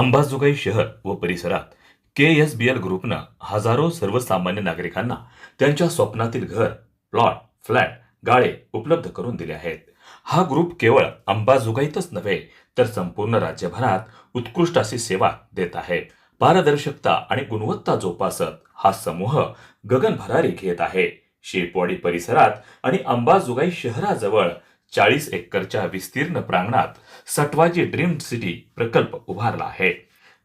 अंबाजोगाई शहर व परिसरात के एस बी एल ग्रुपनं हजारो सर्वसामान्य नागरिकांना त्यांच्या स्वप्नातील घर प्लॉट फ्लॅट गाळे उपलब्ध करून दिले आहेत. हा ग्रुप केवळ अंबाजोगाईतच नव्हे तर संपूर्ण राज्यभरात उत्कृष्ट अशी सेवा देत आहे. पारदर्शकता आणि गुणवत्ता जोपासत हा समूह गगन भरारी घेत आहे. शेपवाडी परिसरात आणि अंबाजोगाई शहराजवळ चाळीस एकरच्या विस्तीर्ण प्रांगणात सटवाजी ड्रीम सिटी प्रकल्प उभारला आहे.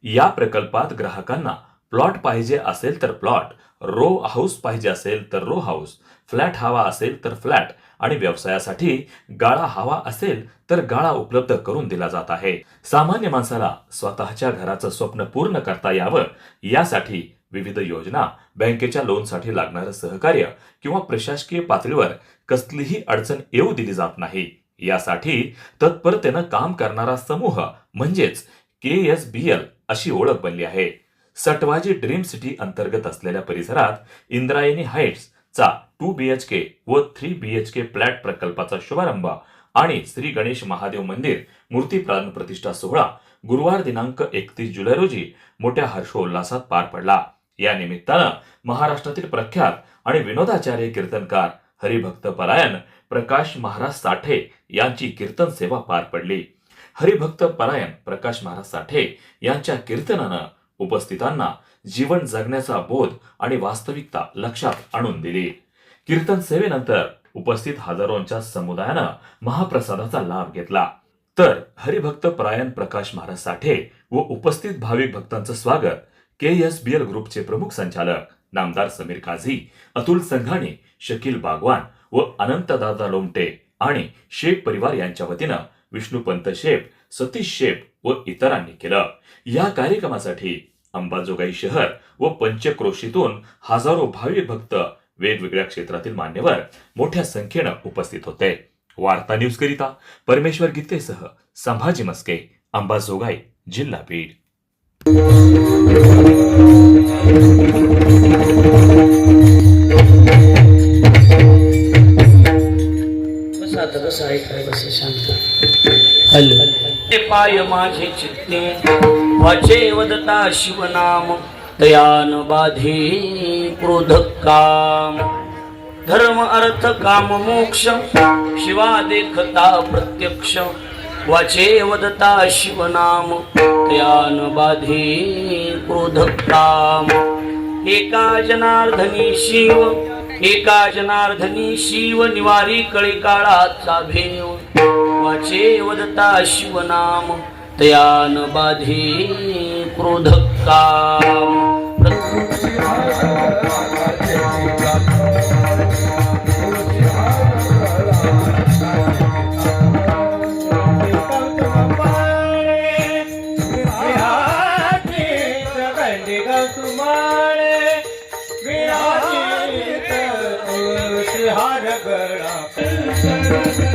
या प्रकल्पात ग्राहकांना प्लॉट पाहिजे असेल तर प्लॉट रो हाऊस पाहिजे असेल तर रो हाऊस फ्लॅट हवा असेल तर फ्लॅट आणि व्यवसायासाठी गाळा हवा असेल तर गाळा उपलब्ध करून दिला जात आहे. सामान्य माणसाला स्वतःच्या घराचं स्वप्न पूर्ण करता यावं यासाठी विविध योजना बँकेच्या लोनसाठी लागणारं सहकार्य किंवा प्रशासकीय पातळीवर कसलीही अडचण येऊ दिली जात नाही. यासाठी तत्परतेनं काम करणारा समूह म्हणजेच के एस बी एल अशी ओळख बनली आहे. सटवाजी ड्रीम सिटी अंतर्गत असलेल्या परिसरात इंद्रायणी हाईट्स चा टू बी एच के व three B H K flat प्रकल्पाचा शुभारंभ आणि श्री गणेश महादेव मंदिर मूर्ती प्राण प्रतिष्ठा सोहळा गुरुवार दिनांक एकतीस जुलै रोजी मोठ्या हर्षोल्लासात पार पडला. या निमित्तानं महाराष्ट्रातील प्रख्यात आणि विनोदाचार्य कीर्तनकार हरिभक्त परायण प्रकाश महाराज साठे यांची कीर्तन सेवा पार पडली. हरिभक्त परायण प्रकाश महाराज साठे यांच्या कीर्तनानं उपस्थितांना जीवन जगण्याचा बोध आणि वास्तविकता लक्षात आणून दिली. कीर्तन सेवेनंतर उपस्थित हजारोंच्या समुदायानं महाप्रसादाचा लाभ घेतला. तर हरिभक्त परायण प्रकाश महाराज साठे व उपस्थित भाविक भक्तांचं स्वागत के एस बी एल ग्रुपचे प्रमुख संचालक नामदार समीर काझी अतुल संघाणी शकील बागवान व अनंतदादा लोमटे आणि शेख परिवार यांच्या वतीनं विष्णुपंत शेप सतीश शेप व इतरांनी केलं. या कार्यक्रमासाठी अंबाजोगाई शहर व पंचक्रोशीतून हजारो भाविक भक्त वेगवेगळ्या क्षेत्रातील मान्यवर मोठ्या संख्येनं उपस्थित होते. वार्ता न्यूज करिता परमेश्वर गीतेसह संभाजी मस्के अंबाजोगाई जिल्हा बीड आता कसं ऐकाय बस शांत. हॅलो. ते पाय माझे चित्ते वाचे वदता शिवनाम दयान बाधे क्रोध काम. धर्म अर्थ काम मोक्ष शिवा देखता प्रत्यक्ष. वाचे वदता शिवनाम दयान बाधे क्रोध काम. एका जनार्दनी शिव एका जनार्दनी शिव निवारी कळी काळाचा भेव वाचे वदता शिवनाम तयान बाधी क्रोध बड़ा